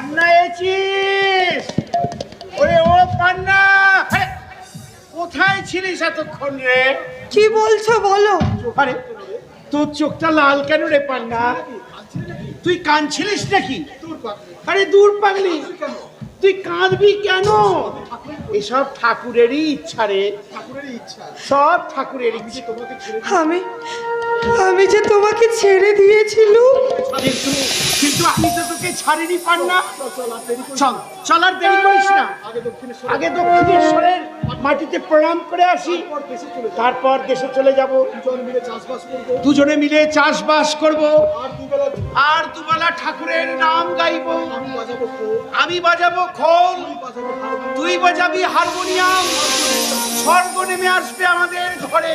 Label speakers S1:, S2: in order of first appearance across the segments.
S1: পান্না এসেছিস ওরে ও পান্না! কোথায় ছিলিস এতক্ষণ রে?
S2: কি বলছো বলো?
S1: আরে তোর চোখটা লাল কেন রে পান্না? তুই কাঁদছিলিস নাকি? আরে দূর পাগলি। তুই কাঁদবি কেন? এসব ঠাকুরেরই ইচ্ছা রে। সব ঠাকুরের ইচ্ছে। তোমাকে
S2: আমি আমি যে তোমাকে ছেড়ে দিয়েছিল
S1: কিন্তু কিন্তু আমি তো তোকে ছাড়িনি, পান্না। চল চল আর দেরি করিস না। আগে দক্ষিণেশ্বরের মাটিতে প্রণাম করে আসি। তারপর দেশে চলে যাব। দুজনে মিলে চাষবাস করব। আর দুবেলা ঠাকুরের নাম গাইব। আমি বাজাবো খোল, তুই বাজাবি হারমোনিয়াম। স্বর্গ নেমে আসবে আমাদের ঘরে।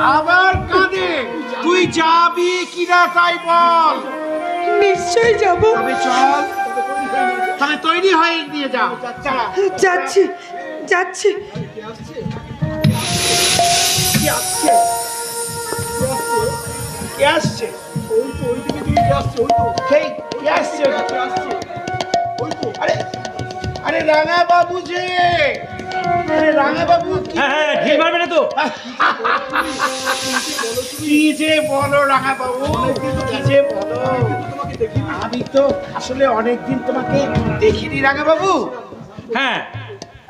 S1: আবার- কাঁদে। তুই যাবি কিনা তাই বল।
S2: নিশ্চয়ই যাব।
S1: তবে চল। তাহলে তৈরি হয়ে নিয়ে যা।
S2: যাচ্ছি যাচ্ছি।
S1: আসছে? কে আসছে? সেই কে আসছে? আরে আরে রাঙা বাবু যে। রাঙা বাবু
S3: হ্যাঁ হ্যাঁ ঢিল মারবে না তো।
S1: কি যে বলো রাঙা বাবু কি যে বলো? আমি তো আসলে অনেকদিন তোমাকে দেখিনি রাঙা বাবু
S3: হ্যাঁ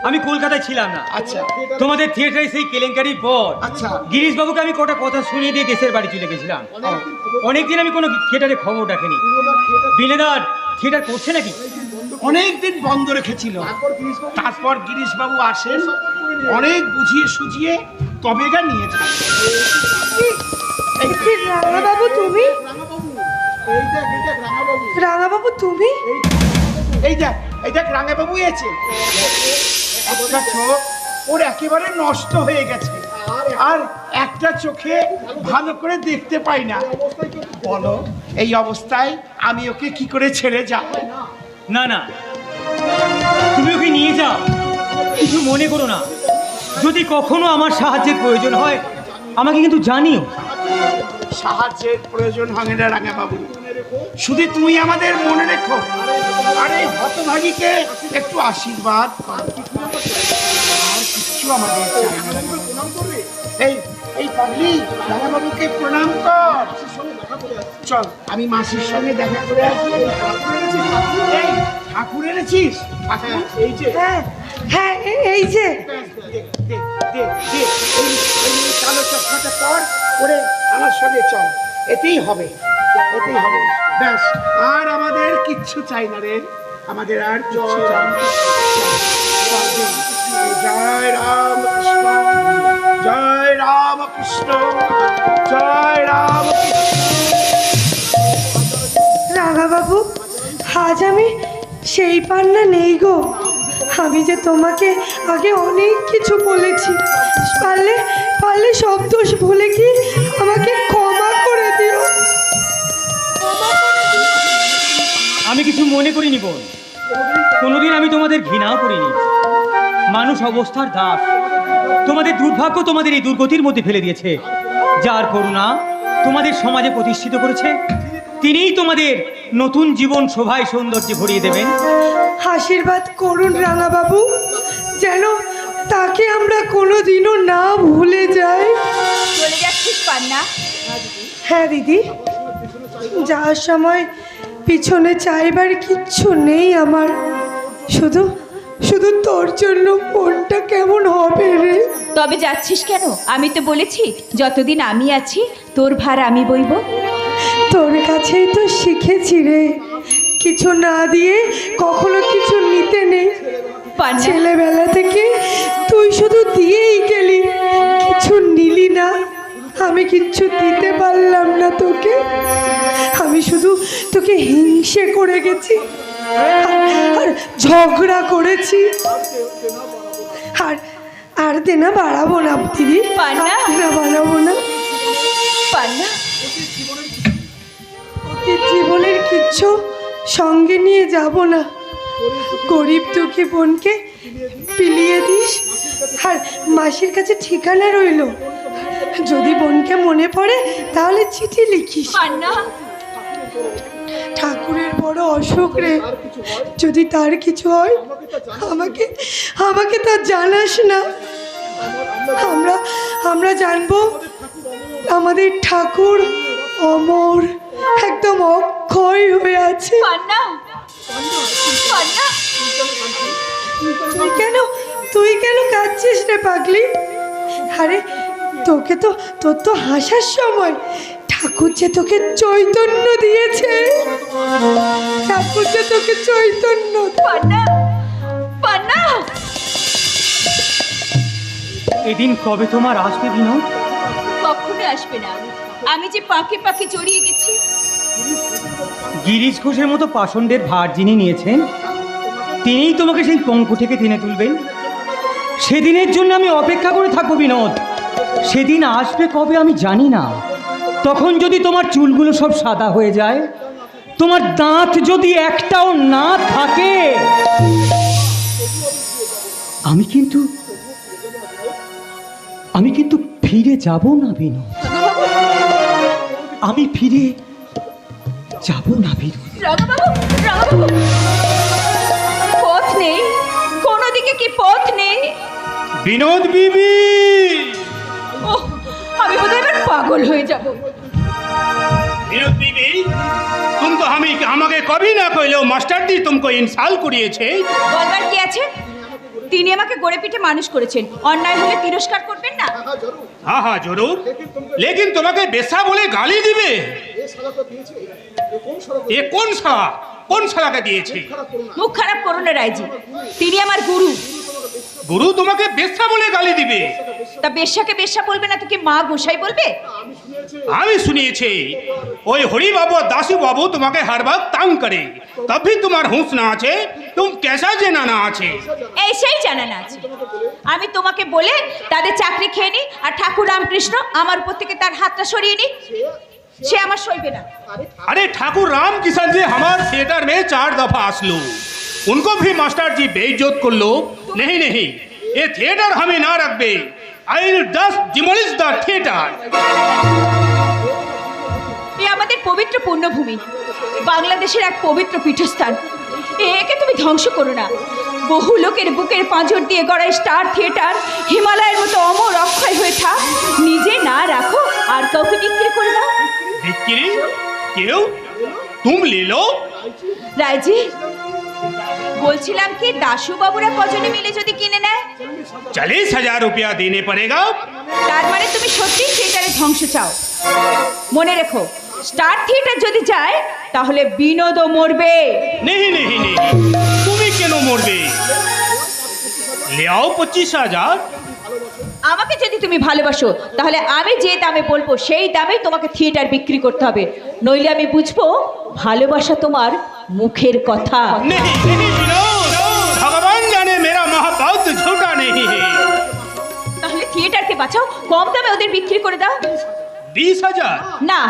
S3: আমি কলকাতায় ছিলাম না।
S1: আচ্ছা।
S3: তোমাদের থিয়েটারে সেই কেলেঙ্কারির পর।
S1: আচ্ছা।
S3: গিরিশ বাবুকে আমি কটা কথা শুনিয়ে দিয়ে দেশের বাড়ি চলে গেছিলাম। অনেকদিন আমি কোনো থিয়েটারে খবর রাখিনি। বিলেদার থিয়েটার করছে নাকি?
S1: অনেকদিন বন্ধ রেখেছিল। তারপর গিরিশ বাবু আসেন অনেক বুঝিয়ে সুঝিয়ে তবে গা নিয়ে যান।
S2: রাঙাবাবু তুমি? রাঙাবাবু তুমি?
S1: এই দেখ এই দেখ রাঙা এসে একটা চোখ ওর একেবারে নষ্ট হয়ে গেছে। আর একটা চোখে ভালো করে দেখতে পাই না। বলো এই অবস্থায় আমি ওকে কি করে ছেড়ে যাব?
S3: না না। তুমি ওকে নিয়ে যাও। কিছু মনে করো না। যদি কখনো আমার সাহায্যের প্রয়োজন হয়, আমাকে কিন্তু জানিও।
S1: সাহায্যের প্রয়োজন হবে না রাঙা বাবু শুধু তুমি আমাদের মনে রেখো। আর হতভাগীকে একটু আশীর্বাদ কিচ্ছু আমাদের। এই এই পাগলি রাঙাবাবুকে প্রণাম কর। চল আমি মাসির সঙ্গে দেখা করে আসি ঠাকুর এনেছিস? ঠাকুর এই যে
S2: হ্যাঁ হ্যাঁ এই যে।
S1: কালো চশমাটা পর করে আমার সঙ্গে চল। এতেই হবে এতেই হবে। ব্যাস আর আমাদের কিচ্ছু চাই না রে। আমাদের আর কিচ্ছু চাই না। জয় রাম কৃষ্ণ। জয় রাম কৃষ্ণ। জয় রাম কৃষ্ণ।
S2: রাঙাবাবু আজ আমি সেই পান্না নেই গো। আমি যে তোমাকে আগে অনেক কিছু বলেছি, পারলে পারলে সব দোষ ভুলে কি আমাকে ক্ষমা করে দিও।
S3: আমি কিছু মনে করিনি বোন। কোনোদিন আমি তোমাদের ঘৃণাও করিনি। মানুষ অবস্থার দাস। তোমাদের দুর্ভাগ্য তোমাদের এই দুর্গতির মধ্যে ফেলে দিয়েছে। যার করুণা তোমাদের সমাজে প্রতিষ্ঠিত করেছে, তিনিই তোমাদের নতুন জীবন শোভায় সৌন্দর্যে ভরিয়ে দেবেন।
S2: আশীর্বাদ করুন রাঙাবাবু যেন তাকে আমরা কোনোদিনও না ভুলে যাই।
S4: চলে যাচ্ছিস পান্না।
S2: হ্যাঁ দিদি। যাওয়ার সময় পিছনে চাইবার কিচ্ছু নেই আমার। শুধু শুধু তোর জন্য মনটা কেমন হবে রে?
S4: তবে যাচ্ছিস কেন? আমি তো বলেছি যতদিন আমি আছি তোর ভার আমি বইব।
S2: তোর কাছেই তো শিখেছি রে। কিছু না দিয়ে কখনো কিছু নিতে নেই। ছেলেবেলা থেকে তুই শুধু দিয়েই গেলি কিছু নিলি না। আমি কিচ্ছু দিতে পারলাম না তোকে। আমি শুধু তোকে হিংসে করে গেছি আর- ঝগড়া করেছি। আর আর দেনা বাড়াবো না দিদি।
S4: পান্না?
S2: বাড়াবো না।
S4: পান্না।
S2: তোকে জীবনের কিচ্ছু সঙ্গে নিয়ে যাব না। গরিব দুঃখী বোনকে পিলিয়ে দিস। আর মাসির কাছে ঠিকানা রইল। যদি বোনকে মনে পড়ে তাহলে চিঠি লিখিস। ঠাকুরের বড় বড় অসুখ রে। যদি তার কিছু হয় আমাকে আমাকে তা জানাস না। আমরা আমরা জানব আমাদের ঠাকুর অমর। একদম অক্ষয় হয়ে আছে।
S4: পান্না পান্না।
S2: তুই কেন তুই কেন কাঁদছিস রে পাগলি? আরে তোকে তো তোর তো হাসার সময়। ঠাকুর যে তোকে চৈতন্য দিয়েছে। ঠাকুর যে তোকে চৈতন্য।
S4: পান্না পান্না।
S3: এদিন কবে তোমার আসবে বিনোদ?
S4: কখনো আসবে না আমি যে পাকে পাকে জড়িয়ে গেছি।
S3: গিরিশ ঘোষের মতো পাষণ্ডের ভার যিনি নিয়েছেন, তিনিই তোমাকে সেই পঙ্ক থেকে টেনে তুলবেন। সেদিনের জন্য আমি অপেক্ষা করে থাকব বিনোদ। সেদিন আসবে কবে আমি জানি না। তখন যদি তোমার চুলগুলো সব সাদা হয়ে যায়, তোমার দাঁত যদি একটাও না থাকে। আমি কিন্তু আমি কিন্তু ফিরে যাব না বিনোদ। আমি ফিরে যাব না
S4: ভীরু পথ নেই। কোনো দিকে কি পথ নেই?
S5: বিনোদ বিবি!
S4: আমি বোধ হয় পাগল হয়ে যাব।
S5: বিনোদ বিবি তুমি তো আমি আমাকে কবি না কইলেও মাস্টার দি তুমকে ইনসাল করিয়েছে।
S4: বলবার কি আছে? তিনি আমাকে গড়ে পিঠে মানুষ করেছেন। অন্যায় হলে তিরস্কার করে
S5: হ্যাঁ হ্যাঁ জরুর লেকিন তোমাকে বেশা বলে গালি দিবে এ কোন শালা কোন শালাকে দিয়েছে
S4: মুখ খারাপ করুন রায়জি তিনি আমার গুরু
S5: গুরু তোমাকে বেশ্যা বলে গালি দিবে।
S4: তা বেশ্যাকে বেশ্যা বলবে না তোকে মা গোসাই বলবে?
S5: আমি শুনিয়েছি ওই হরি বাবু দাসু বাবু তোমাকে হারবার তাং করে। তবে তোমার হুঁশ না আছে তুমি কেসা জানা না আছে?
S4: এই সেই জানা না আছে। আমি তোমাকে বলে তাদের চাকরি খেয়ে নি আর ঠাকুর রামকৃষ্ণ আমার উপর থেকে তার হাতটা সরিয়ে নি। সে আমার সইবে না।
S5: আরে ঠাকুর রামকৃষ্ণ যে আমার থিয়েটার মেয়ে চার দফা আসলো। उनको भी मास्टर जी बेइज्जत कर लो नहीं नहीं ये थिएटर हमें ना रख दे I just demolish the theatre
S4: এ আমাদের পবিত্র পুণ্যভূমি বাংলাদেশের এক পবিত্র পীঠস্থান একে তুমি ধ্বংস করো না বহু লোকের বুকের পাঁজর দিয়ে গড়ায় স্টার থিয়েটার হিমালয়ের মতো অমর অক্ষয় হয়ে থাক নিজে না রাখো আর কাউকে বিক্রি করে দাও
S5: बिक्री क्यों तुम ले लो
S4: রায়জি বলছিলাম কি দাশু বাবুরা কজনে মিলে যদি কিনে নেয়
S5: चालीस हजार रुपया देने पड़ेगा
S4: তার মানে তুমি সত্যি থিয়েটারে ধ্বংস চাও মনে রেখো স্টার থিয়েটার যদি যায় তাহলে বিনোদও মরবে
S5: नहीं नहीं नहीं तुम्हें क्यों मरबे ले आओ पच्चीस हजार
S4: আমাকে যদি তুমি ভালোবাসো তাহলে আমি যে দামে বলবো সেই দামেই তোমাকে থিয়েটার বিক্রি করতে হবে নইলে আমি বুঝবো ভালোবাসা তোমার মুখের কথা
S5: नहीं नहीं विनोद भगवान जाने मेरा महाभारत झूठा नहीं है
S4: তাহলে থিয়েটারকে বাঁচাও কম দামে ওদের বিক্রি করে দাও
S5: बीस हजार
S4: না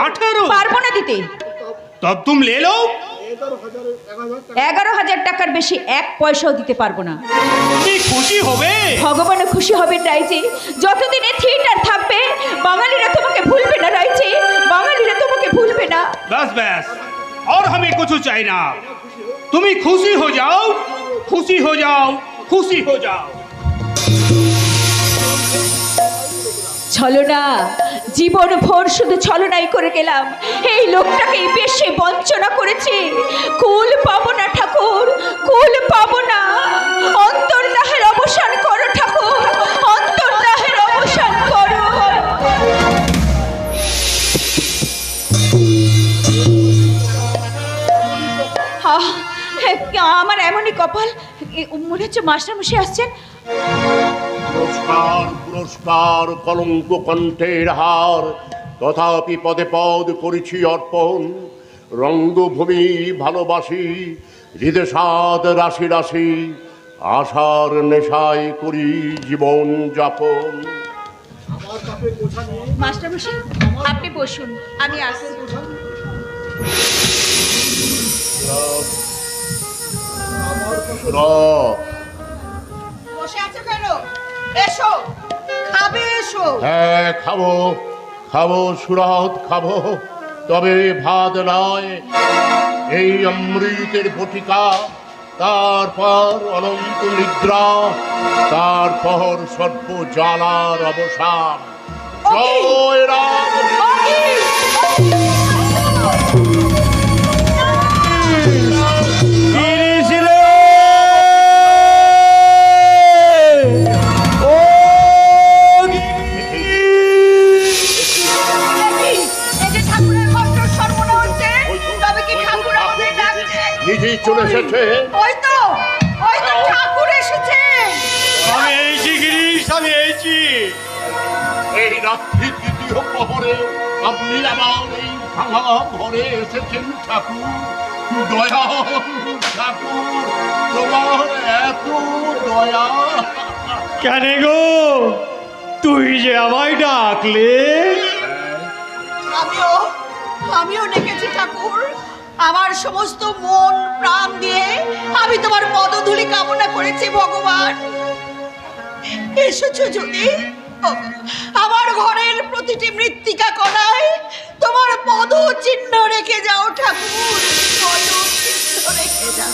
S5: अठारह
S4: পারবো না দিতে
S5: तब तुम ले लो
S4: এগারো হাজার টাকার বেশি এক পয়সাও দিতে পারবো না
S5: তুমি খুশি হবে
S4: ভগবানও খুশি হবেন রাইজি যতদিনে থিয়েটার থাকবে বাঙালিরা তোমাকে ভুলবে না রাইজি বাঙালিরা তোমাকে ভুলবে না
S5: बस बस और हमें कुछ चाहिए ना তুমি খুশি हो जाओ खुशी हो जाओ खुशी हो जाओ
S4: ছলনা জীবন ভোর শুধু ছলনাই করে গেলাম। এই লোকটাকে বেশি বঞ্চনা করেছি। কুল পাবো না ঠাকুর, কুল পাবো না। অন্তর্দাহের অবসান করো ঠাকুর, অন্তর্দাহের অবসান করো। আমার এমনই কপাল। মনে হচ্ছে মাস্টারমশাই আসছেন।
S6: পুরস্কার পুরস্কার কলঙ্ক কণ্ঠের হার। তথাপি পদে পদ করেছি অর্পণ। রঙ্গভূমি ভালোবাসি হৃদসাদ রাশি রাশি। আশার নেশায় করি জীবন যাপন।
S4: মাস্টারমশাই আপনি বসুন আমি আসছি
S2: বসে আছো কেন? এসো খাবে এসো।
S6: হ্যাঁ খাব খাব সুরাত খাব। তবে ভাত নয় এই অমৃতের বটিকা তারপর অনন্ত নিদ্রা তারপর সর্ব জ্বালার অবসান জয় রাম। এসেছে।
S4: ওই তো ওই তো ঠাকুর এসেছে।
S7: আমি এইছি গিরিশ আমি এইছি
S6: এই রাত্রি তৃতীয় প্রহরে আপনি আমার এই ভাঙা ঘরে এসেছেন ঠাকুর। দয়া ঠাকুর তোমার এত দয়া।
S7: কেন গো? তুই যে আমায় ডাকলে।
S8: আমিও আমিও ডেকেছি ঠাকুর। আমার সমস্ত মন, প্রাণ দিয়ে আমি তোমার পদধূলি কামনা করেছি, ভগবান। এসেছ যদি, আমার ঘরের প্রতিটি মৃত্তিকা কণায় তোমার পদ চিহ্ন রেখে যাও, ঠাকুর। চিহ্ন রেখে যাও।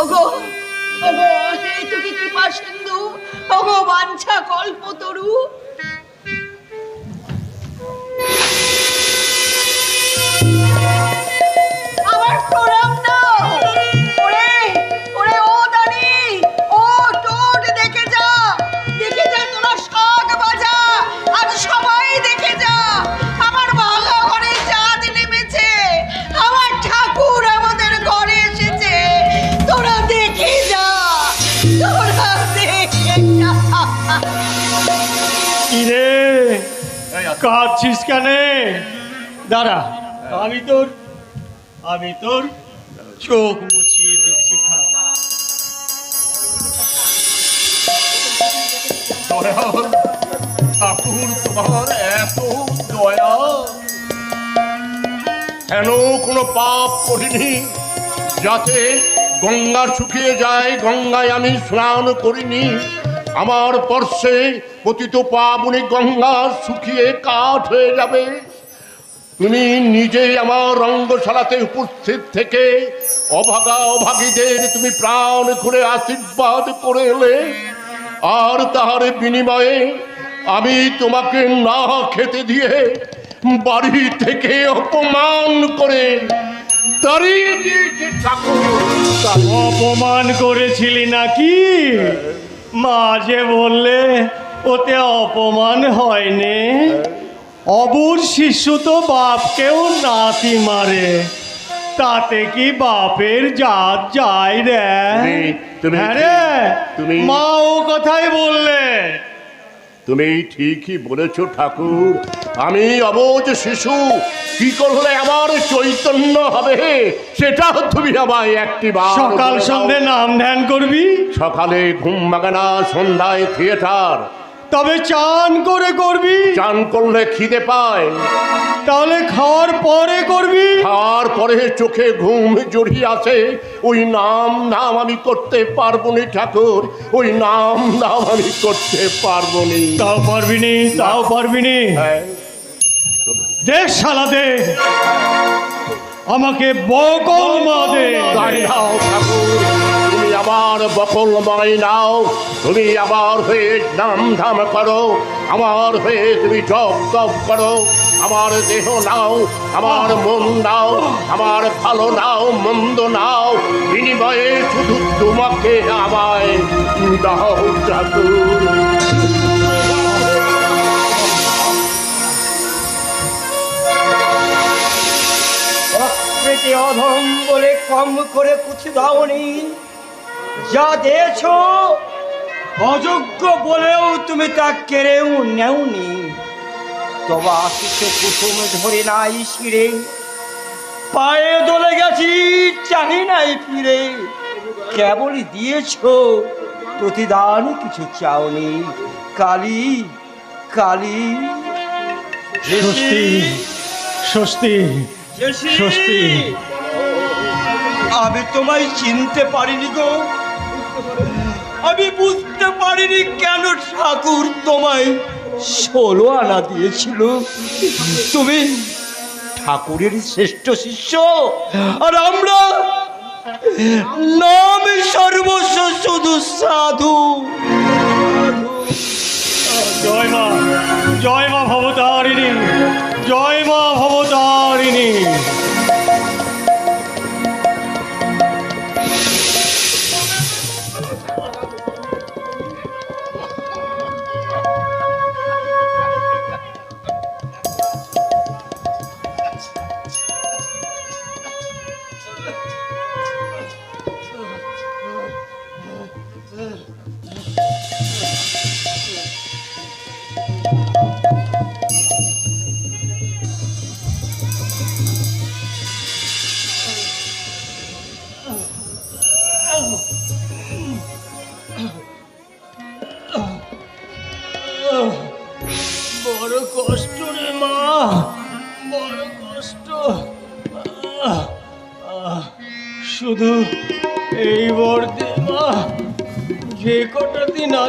S8: ওগো ওগো কৃপা সিন্ধু? ওগো, বাঞ্ছা কল্পতরু।
S7: কাঁদছিস কেন? দাঁড়া, আমি তোর আমি তোর চোখ মুছিয়ে দিচ্ছি
S6: ঠাকুর, তোমার এত দয়া। কেন কোনো পাপ করিনি? যাতে গঙ্গা শুকিয়ে যায়, গঙ্গায় আমি স্নান করিনি। আমার পর্শে পতিত পাবনি গঙ্গা শুকিয়ে কাঠ হয়ে যাবে। তুমি নিজেই আমার রঙ্গশালাতে উপস্থিত থেকে অভাগা অভাগীদের তুমি প্রাণ করে আশীর্বাদ করে এলে। আর তাহার বিনিময়ে আমি তোমাকে না খেতে দিয়ে বাড়ি থেকে অপমান করে
S7: অপমান করেছিলি নাকি? মাঝে বললে ওতে অপমান হয়নি। অবুর শিশু তো বাপকেও নাতি মারে। তাতে কি বাপের জাত যায় রে? হ্যাঁ রে
S6: তুমি-
S7: মা ও কথাই বললে।
S6: তুমি ঠিকই বলেছ ঠাকুর। আমি অবোধ শিশু কি করলে আমার চৈতন্য হবে? সেটা তুমি আমায় একটি বার
S7: সকাল
S6: বলে দাও।
S7: সন্ধে নাম ধ্যান করবি?
S6: সকালে ঘুম মাগানা সন্ধ্যায় থিয়েটার
S7: তবে চান করে করবি।
S6: চান করলে খিদে পায়।
S7: তাহলে খাওয়ার পরে করবি।
S6: খাওয়ার পরে চোখে ঘুম জড়িয়ে আসে ওই নাম নাম আমি করতে পারব নি ঠাকুর। ওই নাম নাম আমি করতে পারব নি
S7: তাও পারবি নি তাও পারবি নি
S6: হ্যাঁ,
S7: দে শালা দে। আমাকে বকল মা দে।
S6: ঠাকুর। আবার বকলময় নাও। তুমি আবার হয়ে নাম ধাম করো। আমার হয়ে তুমি জপ তপ করো। আমার দেহ নাও, আমার মন নাও, আমার ভালো নাও, মন্দ নাও। বিনিময়ে শুধু তোমাকে আমায় দাও, ঠাকুর।
S9: অধম বলে কম করে কুচি দাওনি। যা দিয়েছ অযোগ্য বলেও তুমি তা কেড়েও নেওনি। তবে আসিছে কুসুম ধরে নাই শিরে পায়ে দলে গেছি চাহি নাই ফিরে। কেবলই দিয়েছ প্রতিদান কিছু চাওনি। কালি কালি।
S7: স্বস্তি স্বস্তি স্বস্তি।
S9: আমি তোমায় চিনতে পারিনি গো। আমি বুঝতে পারিনি কেন ঠাকুর তোমায় ষোলো আনা দিয়েছিল। তুমি ঠাকুরের শ্রেষ্ঠ শিষ্য, আর আমরা নাম সর্বস্ব শুধু সাধু।
S7: জয় মা জয় মা ভবতারিণী, জয় মা ভবতারিণী।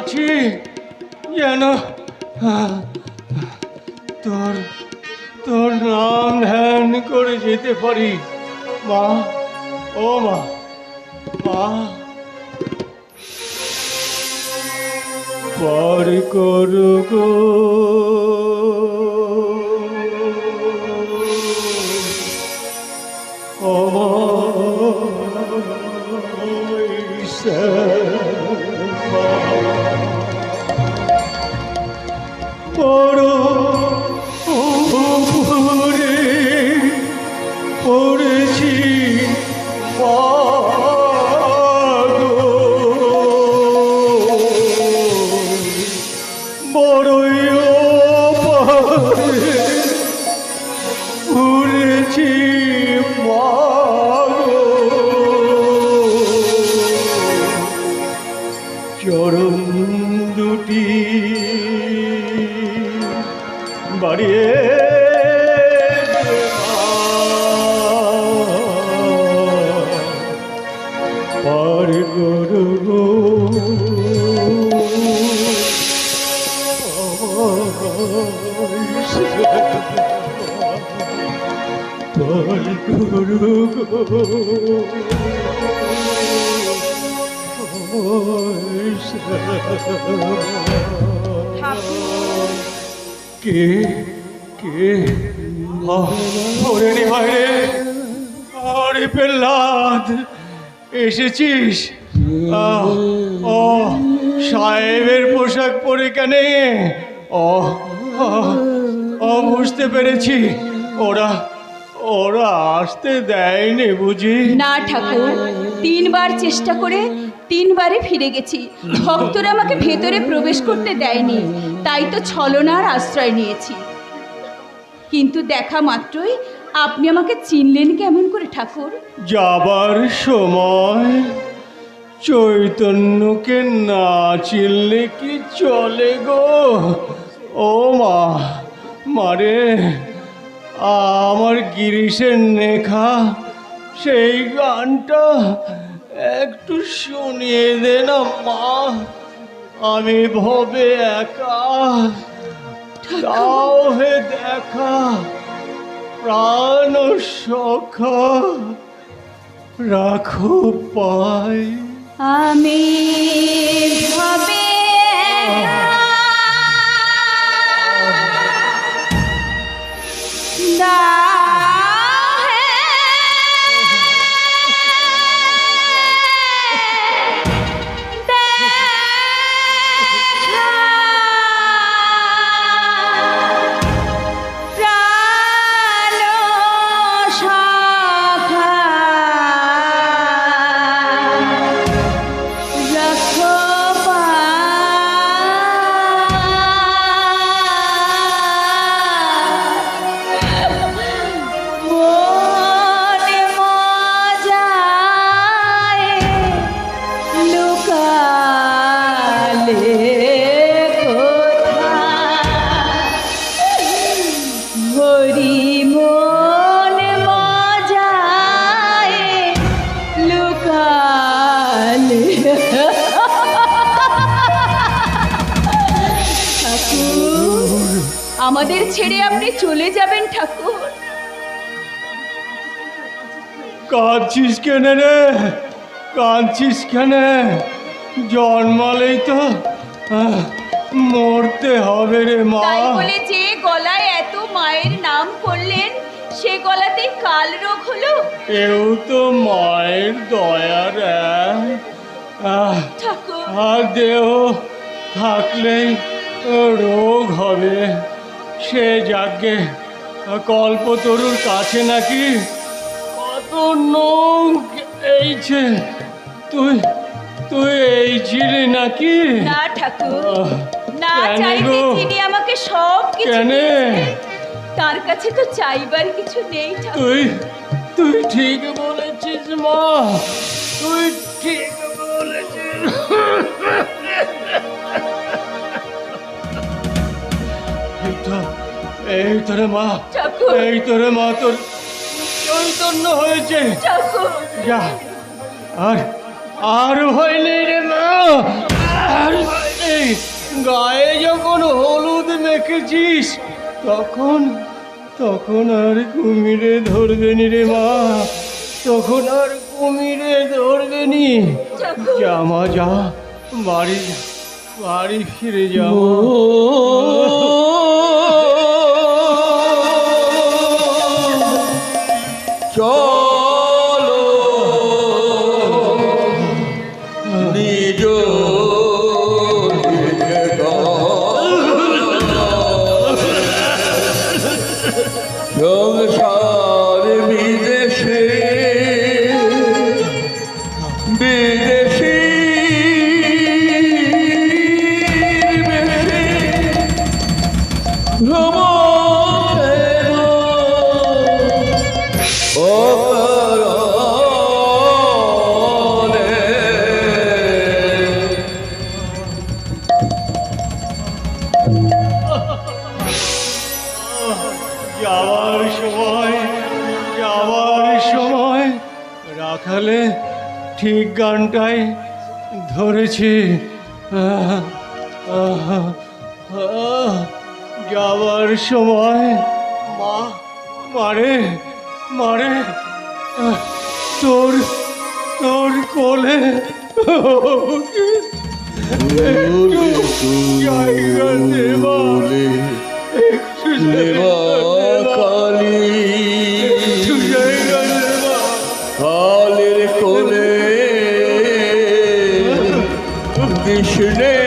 S7: আছি। যেন তোর তোর নাম ধ্যান করে যেতে পারি। মা, ও মা মা। পার করো গো। বড় 발을 구르고. 발 구르고 아리 아리 벨라드 এসেছিস? ও, সাহেবের পোশাক পরে কেন ও ও, বুঝতে পেরেছি। ওরা ওরা আসতে দেয়নি বুঝি?
S4: না ঠাকুর, তিনবার চেষ্টা করে তিনবারে ফিরে গেছি। ভক্তরা আমাকে ভেতরে প্রবেশ করতে দেয়নি। তাই তো ছলনার আশ্রয় নিয়েছি। কিন্তু দেখা মাত্রই আপনি আমাকে চিনলেন কেমন করে ঠাকুর?
S7: যাবার সময় চৈতন্যকে না চিনলে কি চলে গো? ও মা মারে আমার গিরিশের নেখা সেই গানটা একটু শুনিয়ে দে না মা আমি ভবে একা। তাও হে দেখা। প্রাণ সখা রাখো পায়
S4: আমি ভাবে
S7: কাঁদছিস কেন রে? কাঁদছিস কেন? জন্মালেই তো মরতে হবে রে মা।
S4: তাই বলে যে গলায় এত মায়ের নাম করলেন সে গলাতে কাল রোগ হলো?
S7: এও তো মায়ের দয়ার। আহ,
S4: ঠাকুর।
S7: আর দেহ থাকলেই রোগ হবে। সে যাকে কল্পতরুর কাছে নাকি কত নখ এইছে তুই তুই এই ছিলি নাকি?
S4: না ঠাকুর না চাইতে তিনি আমাকে সব কিছু
S7: কেন?
S4: তার কাছে তো চাইবার কিছু নেই
S7: তুই তুই ঠিক বলেছিস মা তুই ঠিক বলেছিস। এই তোরে মা এই তোরে মা তোর চৈতন্য হয়েছে। যা। আর আর ভয় রে মা। আর গায়ে যখন হলুদ মেখেছিস, তখন তখন আর কুমিরে ধরবে নি রে মা। তখন আর কুমিরে ধরবে নি জামা যা। বাড়ি বাড়ি ফিরে যাও আহ, যাওয়ার সময়
S9: কৃষ্ণে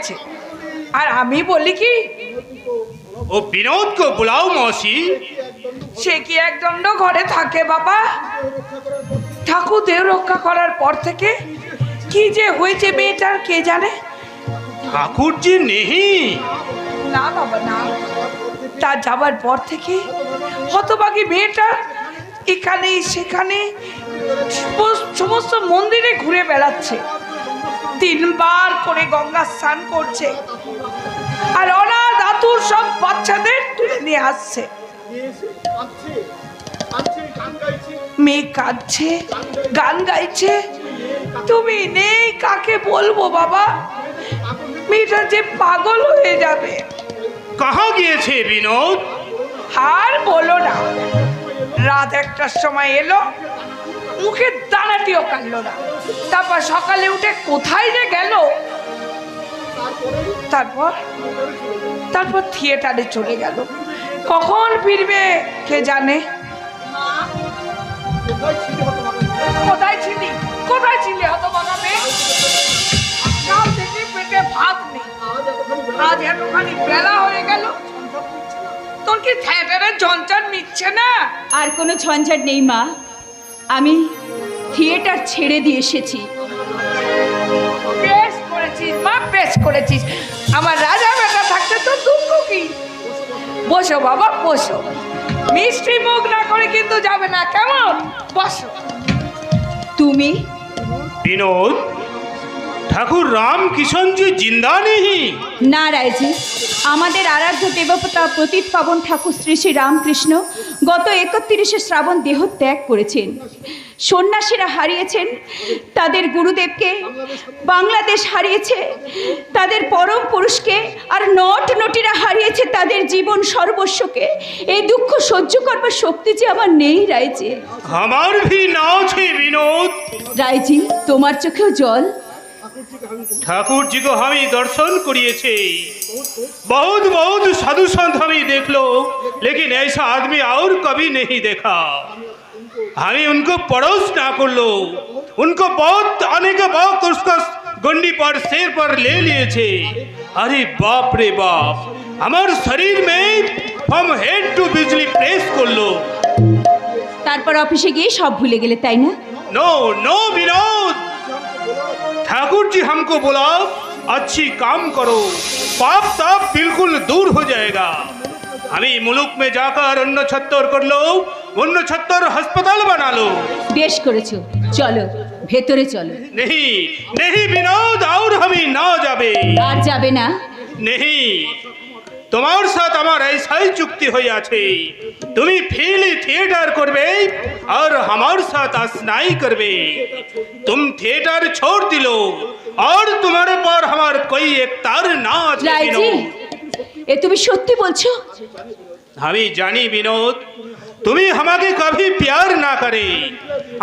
S10: গেছে আর আমি বলি কি
S5: ও বিনোদ কো বুলাও মৌসি
S10: সে কি একদণ্ড ঘরে থাকে বাবা? ঠাকুর দেহ রক্ষা করার পর থেকে কি যে হয়েছে মেয়েটার কে জানে?
S5: ঠাকুর জি নেহি।
S10: না বাবা না। তা যাবার পর থেকে হতবাগী মেয়েটা এখানে সেখানে সমস- সমস্ত মন্দিরে ঘুরে বেড়াচ্ছে। তিনবার করে গঙ্গা স্নান করছে। আর অনাথ আতুর সব বাচ্চাদের তুলে নিয়ে আসছে। মেয়ে কাঁদছে গান গাইছে। তুমি নেই কাকে বলব বাবা? মেয়েটা যে পাগল হয়ে যাবে।
S5: কাহা গিয়েছে বিনোদ?
S10: আর বলো না। রাত একটার সময় এলো। মুখে দানাটিও কাটলো না। তারপর সকালে উঠে কোথায় যে গেল? তারপর তারপর থিয়েটারে চলে গেল। কখন ফিরবে কে জানে? কোথায় কোথায় নেই।
S8: এতখানি হয়ে গেল। কি মিটছে না?
S4: আর কোনো ঝঞ্ঝাট নেই মা। আমি থিয়েটার ছেড়ে দিয়ে এসেছি।
S8: করেছিস মা করেছিস। আমার রাজা বেটা থাকতে তো দুঃখ কি? বসো বাবা বসো। মিষ্টি মুখ না করে কিন্তু যাবে না কেমন? বসো।
S4: তুমি?
S5: বিনোদ? ঠাকুর রাম কিষণজি জিন্দা নেহি
S4: না রায়জি আমাদের আরাধ্য দেবতা প্রতীত পাবন ঠাকুর শ্রী শ্রী রামকৃষ্ণ গত একত্রিশে শ্রাবণ দেহ ত্যাগ করেছেন। সন্ন্যাসীরা হারিয়েছেন তাদের গুরুদেবকে বাংলাদেশ হারিয়েছে তাদের পরম পুরুষকে আর নট নটিরা হারিয়েছে তাদের জীবন সর্বস্বকে। এই দুঃখ সহ্য করবার শক্তি যে আমার নেই রায়জি।
S5: আমার ভি না বিনোদ।
S4: রায়জি তোমার চোখেও জল?
S5: ठाकुर जी को हमें दर्शन करिए बहुत बहुत साधु संत हमें देख लो लेकिन ऐसा आदमी और कभी नहीं देखा हमें उनको पड़ोस ना कर लो उनको बहुत आने के बाद उसका गंडी पर सिर पर ले लिए थे अरे बाप रे बाप हमारे शरीर में हम हेड टू बिजली प्रेस कर लो
S4: তারপর অফিসে গিয়ে সব ভুলে গেলে তাই না
S5: नो नो विनोद ठाकुर जी हमको बोला अच्छी काम करो पाप ताप बिल्कुल दूर हो जाएगा हमें मुल्क में जाकर अन्न छत्तर कर लो अन्न छत्तर अस्पताल बना लो
S4: বেশ করেছো চলো ভেতরে চলো
S5: नहीं नहीं विनोद और हमें ना जाबे
S4: আর যাবে না
S5: नहीं তোমার সাথে আমার এইসাই চুক্তি হয়ে আছে তুমি ফিলি থিয়েটার করবে আর আমার সাথে আসনাই করবে। তুমি থিয়েটার ছোড় দিলো আর তোমার পর আমার কই একতার না আছে
S4: এ তুমি সত্যি বলছো?
S5: আমি জানি বিনোদ তুমি আমাকে কবি প্যার না করে।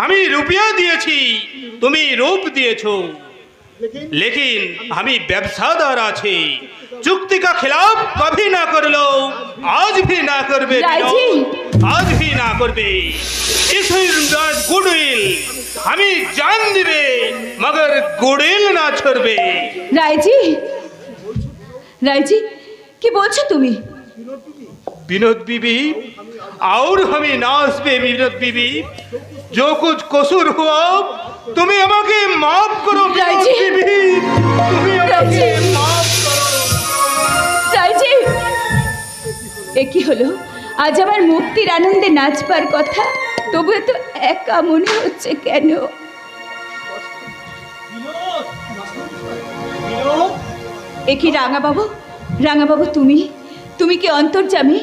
S5: আমি রুপিয়া দিয়েছি তুমি রূপ দিয়েছ। লেকিন আমি ব্যবসাদার আছি। চুক্তি का खिलाफ कभी ना कर लो आज भी ना करबे
S4: রায়জি।
S5: বিনোদ, आज भी না করবে ইস গুডউইল আমি জান দিবে মগর গুডউইল না ছড়বে
S4: রায়জি রায়জি কি বলছো তুমি
S5: विनोद बीबी और हमें नाश पे विनोद बीबी जो कुछ कसूर हुआ तुम्हें আমাকে মাফ করো বিনোদ
S4: রাইজি।
S5: বিবি তুমি আমাকে
S4: রাইজি।
S5: মাফ করো
S4: এ কি হলো? আজ আমার মুক্তির আনন্দে নাচবার কথা তবু এত একা মনে হচ্ছে কেন? এ কি রাঙাবাবু? রাঙাবাবু তুমি? তুমি কি অন্তর্জামী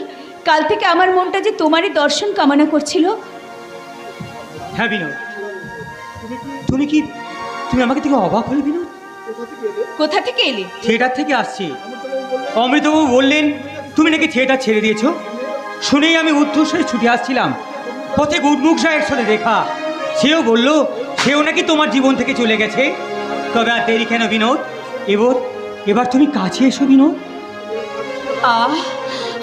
S4: কাল থেকে আমার মনটা যে তোমারই দর্শন কামনা করছিল।
S3: হ্যাঁ বিনোদ। তুমি কি তুমি আমাকে থেকে অবাক হলে বিনোদ?
S4: কোথা থেকে এলে?
S3: থিয়েটার থেকে আসছি। অমৃতবাবু বললেন তুমি নাকি থিয়েটার ছেড়ে দিয়েছ? শুনেই আমি উদ্ধস হয়ে ছুটে আসছিলাম। পথে গুডমুখ সাহের সাথে দেখা। সেও বলল সেও নাকি তোমার জীবন থেকে চলে গেছে। তবে আর দেরি কেন বিনোদ? এবার এবার তুমি কাছে এসো বিনোদ।
S4: আহ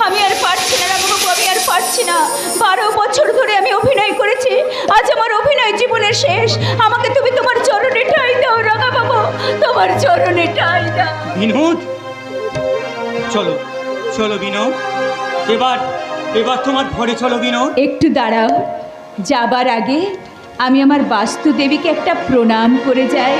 S4: আমি আর পারছি না রাঘবাবু আমি আর পারছি না। বারো বছর ধরে আমি অভিনয় করেছি। আজ আমার অভিনয় জীবনের শেষ। আমাকে তুমি তোমার চরণে ঠাই দাও রাঘাবাবু তোমার চরণে ঠাই দাও।
S3: বিনোদ চলো। চলো বিনোদ। এবার এবার তোমার ঘরে চলো বিনোদ।
S4: একটু দাঁড়াও। যাবার আগে আমি আমার বাস্তু দেবীকে একটা প্রণাম করে যাই।